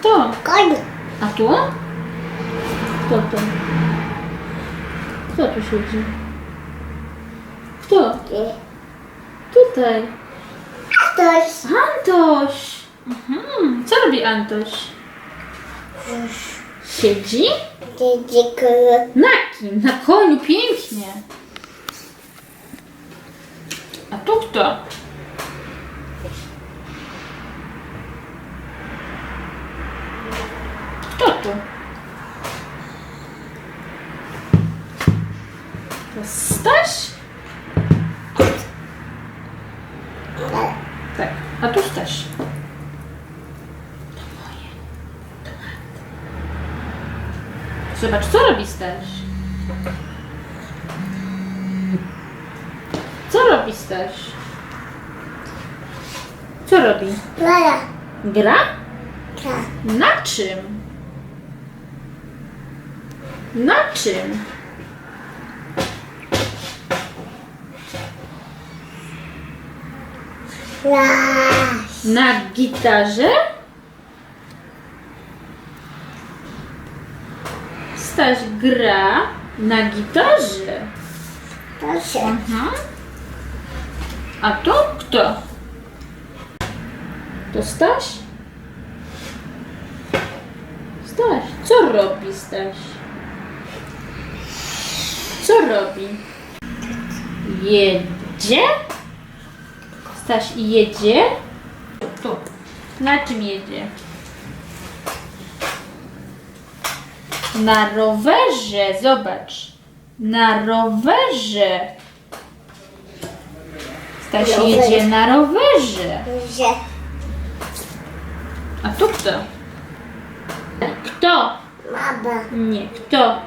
Kto? Koń. A tu? Kto to? Kto tu siedzi? Kto? Tutaj. Ktoś. Antoś! Mhm. Co robi Antoś? Siedzi? Dziękuję. Na kim? Na koniu, pięknie. A tu? Kto tu? To Staś? Tak, a tu Staś. To moje. To. Zobacz, co robi Staś? Co robi Staś? Co robi? Mara. Gra? Tak. Na czym? Na czym? Raz. Na gitarze? Staś gra na gitarze. Proszę. A to kto? To Staś? Staś, co robi Staś? Co robi? Jedzie? Staś jedzie? Tu. Na czym jedzie? Na rowerze, zobacz. Na rowerze. Staś jedzie na rowerze. Że. A tu kto? Kto? Mama. Nie, kto?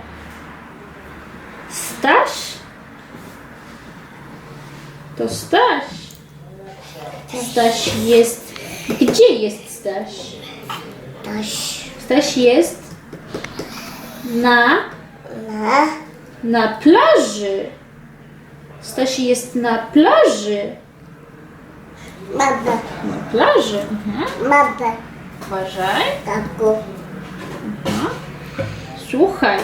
Staś? To Staś. Staś jest. Gdzie jest Staś? Toś. Staś jest na, Na. na plaży. Staś jest na plaży. Mama. Na plaży. Mhm. Mama. Uważaj. Taku. Słuchaj.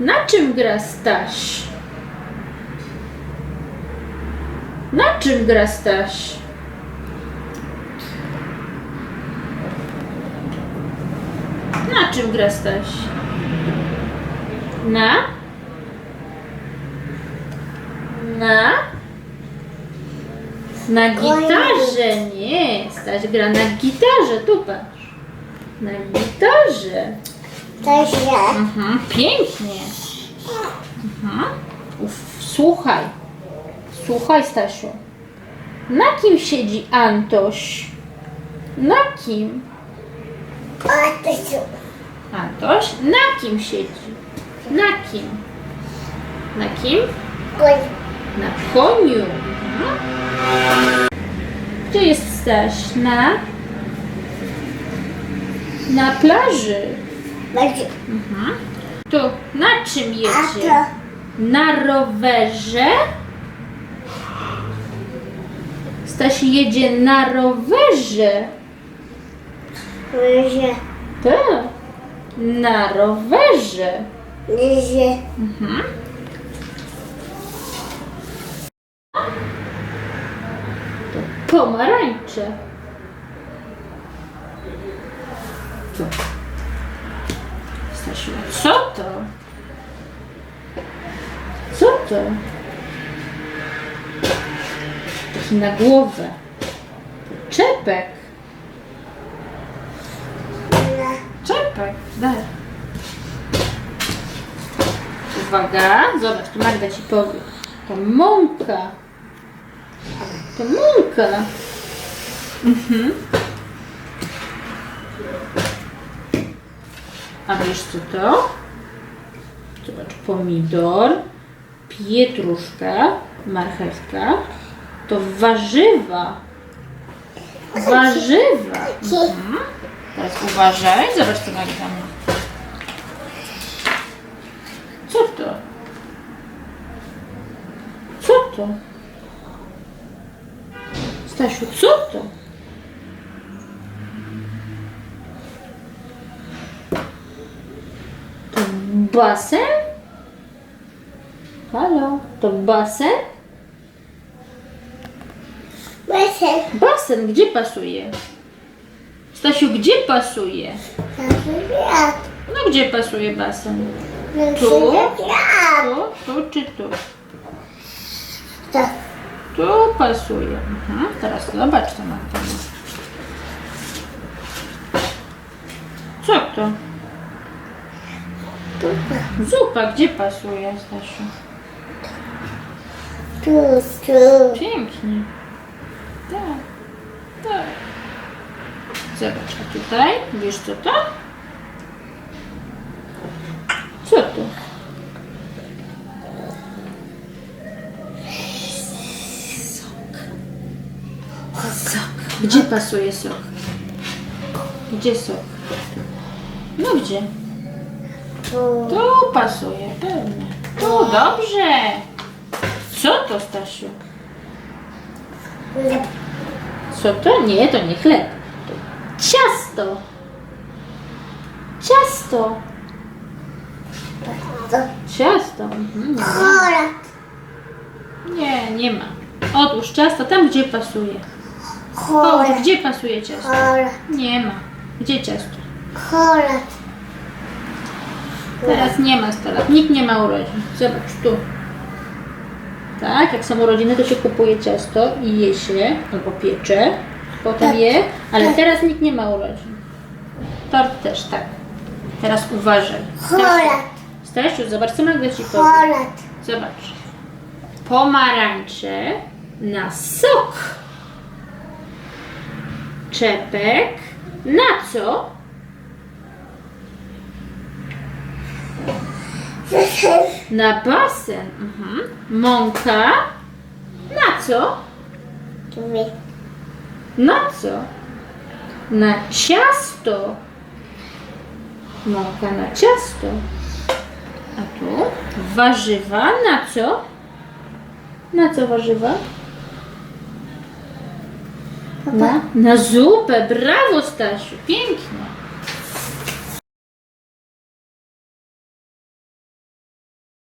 Na czym gra Staś? Na czym gra Staś? Na czym gra Staś? Na? Na? Na gitarze, nie. Staś gra na gitarze, tu patrz. Na gitarze. To że. Mhm, pięknie. Mhm. Uf, słuchaj. Słuchaj, Stasiu. Na kim siedzi Antoś? Na kim? A to są. Antoś? Na kim siedzi? Na kim? Na kim? Koń. Na koniu. Mhm. Gdzie jest Staś? Na? Na plaży. Mhm. Tu, na czym jedzie? to. Na rowerze? Staś jedzie na rowerze. Że. Tak. Na rowerze. Że. Mhm. To pomarańcze. Co? Stasiu, co to? Co to? Na głowę. Czepek. Czepek, daj. Uwaga, zobacz, tu Magda ci powie. To mąka. To mąka. Mhm. A wiesz co to? Zobacz, pomidor, pietruszka, marchewka. To warzywa. Warzywa. Mhm. Teraz uważaj, zobacz co Maria tam. Co to? Co to? Stasiu, co to? To basen? Halo, to basen? Basen. Basen, gdzie pasuje? Stasiu, gdzie pasuje? No gdzie pasuje basen? Tu? Tu? Tu, czy tu? Tu pasuje. Mhm. Teraz zobacz co mam tam. Co to? Zupa, gdzie pasuje, Stasiu? Tu. Tu. Pięknie. Tak, tak. Zobacz, a tutaj, wiesz co to? Co to? Sok. Gdzie pasuje sok? Gdzie sok? No gdzie? Tu. Pasuje, pewnie. Tu, dobrze. Co to, Stasiu? Chleb. Co to? Nie, to nie chleb. To ciasto. Ciasto. To. Ciasto. Mhm. Chorat. Nie, nie ma. Otóż ciasto tam, gdzie pasuje. Połóż, Chorat. gdzie pasuje ciasto? Chorat. Nie ma. Gdzie ciasto? Chorat. Teraz nie ma stolat. Nikt nie ma urodzin. Zobacz, tu. Tak, jak są urodziny, to się kupuje ciasto i je się, albo piecze, potem Tak. je, ale Tak. teraz nikt nie ma urodzin. Tort też, tak. Teraz uważaj. Chorat. Stasiu, zobacz, co Magda ci powie. Zobacz. Pomarańcze na sok. Czepek na co? Na basen. Mhm. Mąka na co? Tu. Na co? Na ciasto. Mąka na ciasto. A tu warzywa na co? Na co warzywa? Na, na zupę. Brawo, Stasiu. Pięknie.